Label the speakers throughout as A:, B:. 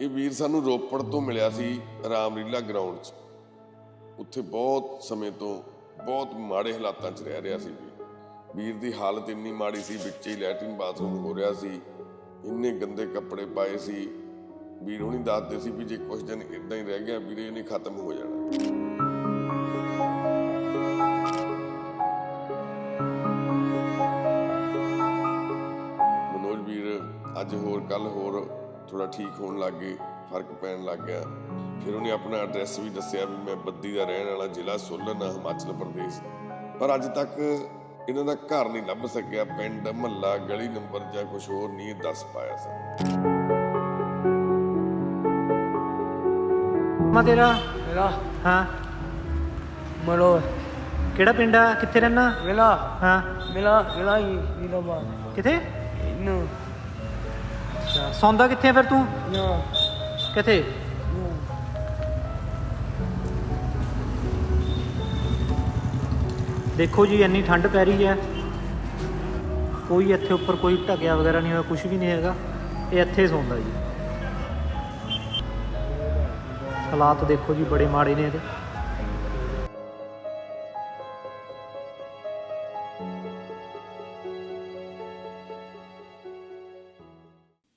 A: ਇਹ ਵੀਰ ਸਾਨੂੰ ਰੋਪੜ ਤੋਂ ਮਿਲਿਆ ਸੀ ਰਾਮਲੀਲਾ ਗਰਾਊਂਡ 'ਚ। ਉੱਥੇ ਬਹੁਤ ਸਮੇਂ ਤੋਂ ਬਹੁਤ ਮਾੜੇ ਹਾਲਾਤਾਂ 'ਚ ਰਹਿ ਰਿਹਾ ਸੀ ਵੀਰ। ਵੀਰ ਦੀ ਹਾਲਤ ਇੰਨੀ ਮਾੜੀ ਸੀ, ਵਿੱਚ ਹੀ ਲੈਟਰਿਨ ਬਾਥਰੂਮ ਹੋ ਰਿਹਾ ਸੀ, ਇੰਨੇ ਗੰਦੇ ਕੱਪੜੇ ਪਾਏ ਸੀ। ਵੀਰ ਹੁਣੀ ਦੱਸਦੇ ਸੀ ਵੀ ਜੇ ਕੁਝ ਦਿਨ ਇਦਾਂ ਹੀ ਰਹਿ ਗਿਆ, ਵੀਰੇ ਇਹਨੇ ਖਤਮ ਹੋ ਜਾਣਾ। ਮਨੋਜ ਵੀਰ, ਅੱਜ ਹੋਰ ਕੱਲ ਹੋਰ ਥੋੜਾ ਠੀਕ ਹੋਣ ਲੱਗ ਗਏ ਫ਼ਰਕ ਪੈਣ ਲੱਗ ਗਿਆ। ਫਿਰ ਉਹਨੇ ਆਪਣਾ ਐਡਰੈਸ ਵੀ ਦੱਸਿਆ ਵੀ ਮੈਂ ਬੱਦੀ ਦਾ ਰਹਿਣ ਵਾਲਾ ਜ਼ਿਲ੍ਹਾ ਸੋਲਨ ਆ ਹਿਮਾਚਲ ਪ੍ਰਦੇਸ਼। ਪਰ ਅੱਜ ਤੱਕ ਇਹਨਾਂ ਦਾ ਘਰ ਨਹੀਂ ਲੱਭ ਸਕਿਆ ਪਿੰਡ ਮਹੱਲਾ ਗਲੀ ਨੰਬਰ ਜਾਂ ਕੁਝ ਹੋਰ ਨਹੀਂ ਦੱਸ ਪਾਇਆ ਸੀ
B: ਮਾ ਤੇਰਾ?
C: ਮੇਰਾ
B: ਹਾਂ।
C: ਮਰੋ।
B: ਕਿਹੜਾ ਪਿੰਡ ਆ? ਕਿੱਥੇ ਰਹਿਣਾ
C: ਮੇਰਾ
B: ਹਾਂ।
C: ਮੇਰਾ ਮੇਰਾ ਹੀ ਨੀਲਾ ਬਾ
B: ਕਿੱਥੇ?
C: ਇਹਨੂੰ।
B: ਅੱਛਾ। ਸੌਂਦਾ ਕਿੱਥੇ ਆ ਫਿਰ ਤੂੰ?
C: ਨਾ।
B: ਕਿੱਥੇ? ਦੇਖੋ ਜੀ ਇੰਨੀ ਠੰਡ ਪੈ ਰਹੀ ਹੈ। ਕੋਈ ਇੱਥੇ ਉੱਪਰ ਕੋਈ ਢਕਿਆ ਵਗੈਰਾ ਨਹੀਂ ਹੋਇਆ ਕੁਝ ਵੀ ਨਹੀਂ ਹੈਗਾ। ਇਹ ਇੱਥੇ ਸੌਂਦਾ ਜੀ। ਹਾਲਾਤ ਦੇਖੋ ਜੀ ਬੜੇ ਮਾੜੇ ਨੇ ਇਹਦੇ।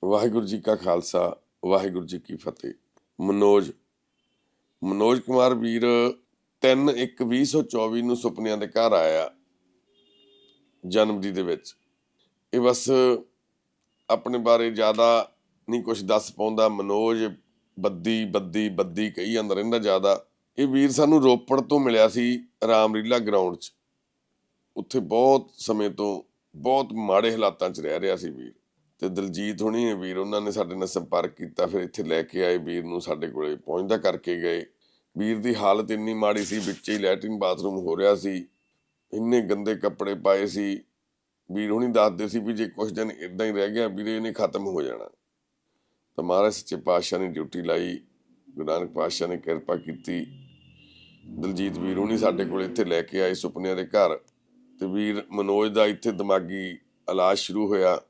A: ਵਾਹਿਗੁਰੂ ਜੀ ਕਾ ਖਾਲਸਾ, ਵਾਹਿਗੁਰੂ ਜੀ ਕੀ ਫਤਿਹ। ਮਨੋਜ ਮਨੋਜ ਕੁਮਾਰ ਵੀਰ 3/1/2024 ਨੂੰ ਸੁਪਨਿਆਂ ਦੇ ਘਰ ਆਇਆ ਜਨਮਦੀ ਦੇ ਵਿੱਚ। ਇਹ ਬਸ ਆਪਣੇ ਬਾਰੇ ਜ਼ਿਆਦਾ ਨਹੀਂ ਕੁਝ ਦੱਸ ਪਾਉਂਦਾ। ਮਨੋਜ ਬੱਦੀ ਬੱਦੀ ਬੱਦੀ ਕਹੀ ਜਾਂਦਾ ਰਹਿੰਦਾ ਜ਼ਿਆਦਾ। ਇਹ ਵੀਰ ਸਾਨੂੰ ਰੋਪੜ ਤੋਂ ਮਿਲਿਆ ਸੀ ਰਾਮਲੀਲਾ ਗਰਾਊਂਡ 'ਚ। ਉੱਥੇ ਬਹੁਤ ਸਮੇਂ ਤੋਂ ਬਹੁਤ ਮਾੜੇ ਹਾਲਾਤਾਂ 'ਚ ਰਹਿ ਰਿਹਾ ਸੀ ਵੀਰ। ਤੇ ਦਲਜੀਤ ਹੁਣੀ ਵੀਰ, ਉਹਨਾਂ ਨੇ ਸਾਡੇ ਨਾਲ ਸੰਪਰਕ ਕੀਤਾ, ਫਿਰ ਇੱਥੇ ਲੈ ਕੇ ਆਏ ਵੀਰ ਨੂੰ ਸਾਡੇ ਕੋਲੇ, ਪਹੁੰਚਦਾ ਕਰਕੇ ਗਏ। ਵੀਰ ਦੀ ਹਾਲਤ ਇੰਨੀ ਮਾੜੀ ਸੀ, ਵਿੱਚ ਹੀ ਲੈਟਰਿਨ ਬਾਥਰੂਮ ਹੋ ਰਿਹਾ ਸੀ, ਇੰਨੇ ਗੰਦੇ ਕੱਪੜੇ ਪਾਏ ਸੀ। ਵੀਰ ਹੁਣੀ ਦੱਸਦੇ ਸੀ ਵੀ ਜੇ ਕੁਝ ਦਿਨ ਇਦਾਂ ਹੀ ਰਹਿ ਗਿਆ, ਵੀਰੇ ਇਹਨੇ ਖਤਮ ਹੋ ਜਾਣਾ। ਤਾਂ ਮਹਾਰਾਜ ਸੱਚੇ ਪਾਤਸ਼ਾਹ ਨੇ ਡਿਊਟੀ ਲਾਈ, ਗੁਰੂ ਨਾਨਕ ਪਾਤਸ਼ਾਹ ਨੇ ਕਿਰਪਾ ਕੀਤੀ। ਦਲਜੀਤ ਵੀਰ ਹੁਣੀ ਸਾਡੇ ਕੋਲ ਇੱਥੇ ਲੈ ਕੇ ਆਏ ਸੁਪਨਿਆਂ ਦੇ ਘਰ। ਤੇ ਵੀਰ ਮਨੋਜ ਦਾ ਇੱਥੇ ਦਿਮਾਗੀ ਇਲਾਜ ਸ਼ੁਰੂ ਹੋਇਆ।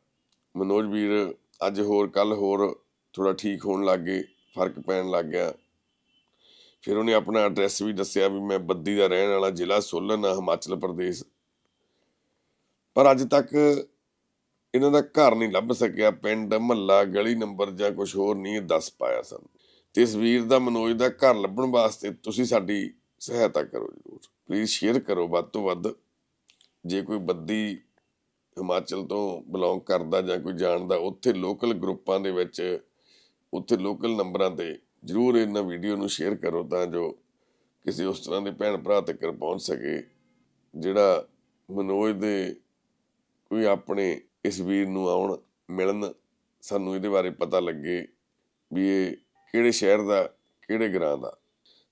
A: ਮਨੋਜ ਵੀਰ, ਅੱਜ ਹੋਰ ਕੱਲ ਹੋਰ ਥੋੜਾ ਠੀਕ ਹੋਣ ਲੱਗ ਗਏ, ਫ਼ਰਕ ਪੈਣ ਲੱਗ ਗਿਆ। ਫਿਰ ਉਹਨੇ ਆਪਣਾ ਐਡਰੈਸ ਵੀ ਦੱਸਿਆ ਵੀ ਮੈਂ ਬੱਦੀ ਦਾ ਰਹਿਣ ਵਾਲਾ ਜ਼ਿਲ੍ਹਾ ਸੋਲਨ ਆ, ਹਿਮਾਚਲ ਪ੍ਰਦੇਸ਼। ਪਰ ਅੱਜ ਤੱਕ ਇਹਨਾਂ ਦਾ ਘਰ ਨਹੀਂ ਲੱਭ ਸਕਿਆ, ਪਿੰਡ, ਮਹੱਲਾ, ਗਲੀ ਨੰਬਰ ਜਾਂ ਕੁਝ ਹੋਰ ਨਹੀਂ ਦੱਸ ਪਾਇਆ ਸਾਨੂੰ। ਤੇ ਇਸ ਵੀਰ ਦਾ, ਮਨੋਜ ਦਾ ਘਰ ਲੱਭਣ ਵਾਸਤੇ ਤੁਸੀਂ ਸਾਡੀ ਸਹਾਇਤਾ ਕਰੋ ਜਰੂਰ। ਪਲੀਜ਼ ਸ਼ੇਅਰ ਕਰੋ ਵੱਧ ਤੋਂ ਵੱਧ। ਜੇ ਕੋਈ ਬੱਦੀ ਹਿਮਾਚਲ ਤੋਂ ਬਿਲੋਂਗ ਕਰਦਾ ਜਾਂ ਕੋਈ ਜਾਣਦਾ, ਉੱਥੇ ਲੋਕਲ ਗਰੁੱਪਾਂ ਦੇ ਵਿੱਚ, ਉੱਥੇ ਲੋਕਲ ਨੰਬਰਾਂ ਤੇ ਜਰੂਰ ਇਹਨਾਂ ਵੀਡੀਓ ਨੂੰ ਸ਼ੇਅਰ ਕਰੋ ਤਾਂ ਜੋ ਕਿਸੇ ਉਸ ਤਰ੍ਹਾਂ ਦੇ ਭੈਣ ਭਰਾ ਤੱਕ ਪਹੁੰਚ ਸਕੇ, ਜਿਹੜਾ ਮਨੋਜ ਦੇ ਕੋਈ ਆਪਣੇ ਇਸ ਵੀਰ ਨੂੰ ਆਉਣ, ਮਿਲਣ, ਸਾਨੂੰ ਇਹਦੇ ਬਾਰੇ ਪਤਾ ਲੱਗੇ ਵੀ ਇਹ ਕਿਹੜੇ ਸ਼ਹਿਰ ਦਾ, ਕਿਹੜੇ ਗ੍ਰਾਂ ਦਾ।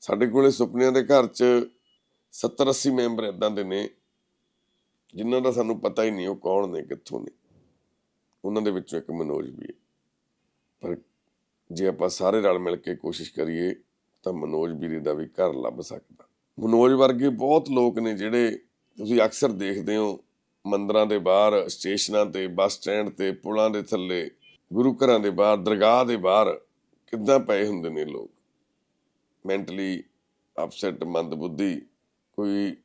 A: ਸਾਡੇ ਕੋਲੇ ਸੁਪਨਿਆਂ ਦੇ ਘਰ 'ਚ 70 80 ਮੈਂਬਰ ਇਦਾਂ ਦੇ ਨੇ। ਜਿਨ੍ਹਾਂ ਦਾ ਸਾਨੂੰ ਪਤਾ ਹੀ ਨਹੀਂ ਉਹ ਕੌਣ ਨੇ, ਕਿੱਥੋਂ ਨੇ। ਉਹਨਾਂ ਦੇ ਵਿੱਚੋਂ ਇੱਕ ਮਨੋਜ ਵੀ ਹੈ। ਪਰ ਜੇ ਆਪਾਂ ਸਾਰੇ ਰਲ ਮਿਲ ਕੇ ਕੋਸ਼ਿਸ਼ ਕਰੀਏ, ਤਾਂ ਮਨੋਜ ਵੀਰੇ ਦਾ ਵੀ ਘਰ ਲੱਭ ਸਕਦਾ। ਮਨੋਜ ਵਰਗੇ ਬਹੁਤ ਲੋਕ ਨੇ ਜਿਹੜੇ ਤੁਸੀਂ ਅਕਸਰ ਦੇਖਦੇ ਹੋ, ਮੰਦਰਾਂ ਦੇ ਬਾਹਰ, ਸਟੇਸ਼ਨਾਂ ਤੇ, ਬੱਸ ਸਟੈਂਡ ਤੇ, ਪੁਲਾਂ ਦੇ ਥੱਲੇ, ਗੁਰੂ ਘਰਾਂ ਦੇ ਬਾਹਰ, ਦਰਗਾਹ ਦੇ ਬਾਹਰ, ਕਿੱਦਾਂ ਪਏ ਹੁੰਦੇ ਨੇ ਲੋਕ? ਮੈਂਟਲੀ ਅਪਸੈਟ ਮੰਦਬੁੱਧੀ, ਕੋਈ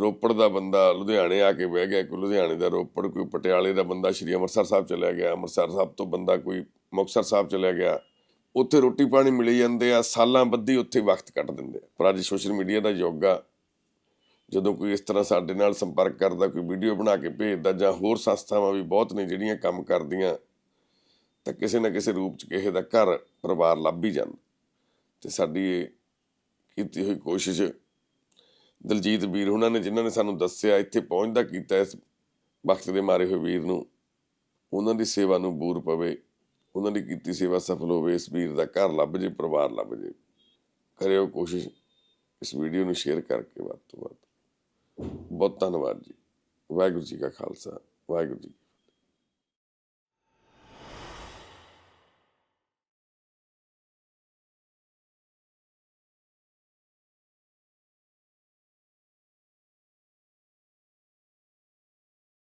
A: ਰੋਪੜ ਦਾ ਬੰਦਾ ਲੁਧਿਆਣੇ ਆ ਕੇ ਬਹਿ ਗਿਆ, ਕੋਈ ਲੁਧਿਆਣੇ ਦਾ ਰੋਪੜ, ਕੋਈ ਪਟਿਆਲੇ ਦਾ ਬੰਦਾ ਸ਼੍ਰੀ ਅੰਮ੍ਰਿਤਸਰ ਸਾਹਿਬ ਚਲਿਆ ਗਿਆ। ਅੰਮ੍ਰਿਤਸਰ ਸਾਹਿਬ ਤੋਂ ਬੰਦਾ ਕੋਈ ਮੁਕਤਸਰ ਸਾਹਿਬ ਚਲਿਆ ਗਿਆ। ਉੱਥੇ ਰੋਟੀ ਪਾਣੀ ਮਿਲੀ ਜਾਂਦੇ ਆ, ਸਾਲਾਂ ਬੱਧੀ ਉੱਥੇ ਵਕਤ ਕੱਟ ਦਿੰਦੇ ਆ। ਪਰ ਅੱਜ ਸੋਸ਼ਲ ਮੀਡੀਆ ਦਾ ਯੁੱਗ ਆ। ਜਦੋਂ ਕੋਈ ਇਸ ਤਰ੍ਹਾਂ ਸਾਡੇ ਨਾਲ ਸੰਪਰਕ ਕਰਦਾ, ਕੋਈ ਵੀਡੀਓ ਬਣਾ ਕੇ ਭੇਜਦਾ ਜਾਂ ਹੋਰ ਸੰਸਥਾਵਾਂ ਵੀ ਬਹੁਤ ਨੇ ਜਿਹੜੀਆਂ ਕੰਮ ਕਰਦੀਆਂ, ਤਾਂ ਕਿਸੇ ਨਾ ਕਿਸੇ ਰੂਪ ਚ ਕਿਸੇ ਦਾ ਘਰ ਪਰਿਵਾਰ ਲੱਭ ਹੀ ਜਾਂਦਾ। ਤੇ ਸਾਡੀ ਇਹ ਕੀਤੀ ਹੋਈ ਕੋਸ਼ਿਸ਼ ਦਲਜੀਤ ਵੀਰ ਉਹਨਾਂ ਨੇ ਜਿਨ੍ਹਾਂ ਨੇ ਸਾਨੂੰ ਦੱਸਿਆ, ਇੱਥੇ ਪਹੁੰਚਦਾ ਕੀਤਾ ਇਸ ਵਕਤ ਦੇ ਮਾਰੇ ਹੋਏ ਵੀਰ ਨੂੰ। ਉਹਨਾਂ ਦੀ ਸੇਵਾ ਨੂੰ ਬੂਰ ਪਵੇ, ਉਹਨਾਂ ਦੀ ਕੀਤੀ ਸੇਵਾ ਸਫਲ ਹੋਵੇ, ਇਸ ਵੀਰ ਦਾ ਘਰ ਲੱਭ ਜੇ, ਪਰਿਵਾਰ ਲੱਭ ਜੇ। ਕਰਿਓ ਕੋਸ਼ਿਸ਼ ਇਸ ਵੀਡੀਓ ਨੂੰ ਸ਼ੇਅਰ ਕਰਕੇ ਵੱਧ ਤੋਂ ਵੱਧ। ਬਹੁਤ ਧੰਨਵਾਦ ਜੀ। ਵਾਹਿਗੁਰੂ ਜੀ ਕਾ ਖਾਲਸਾ, ਵਾਹਿਗੁਰੂ ਜੀ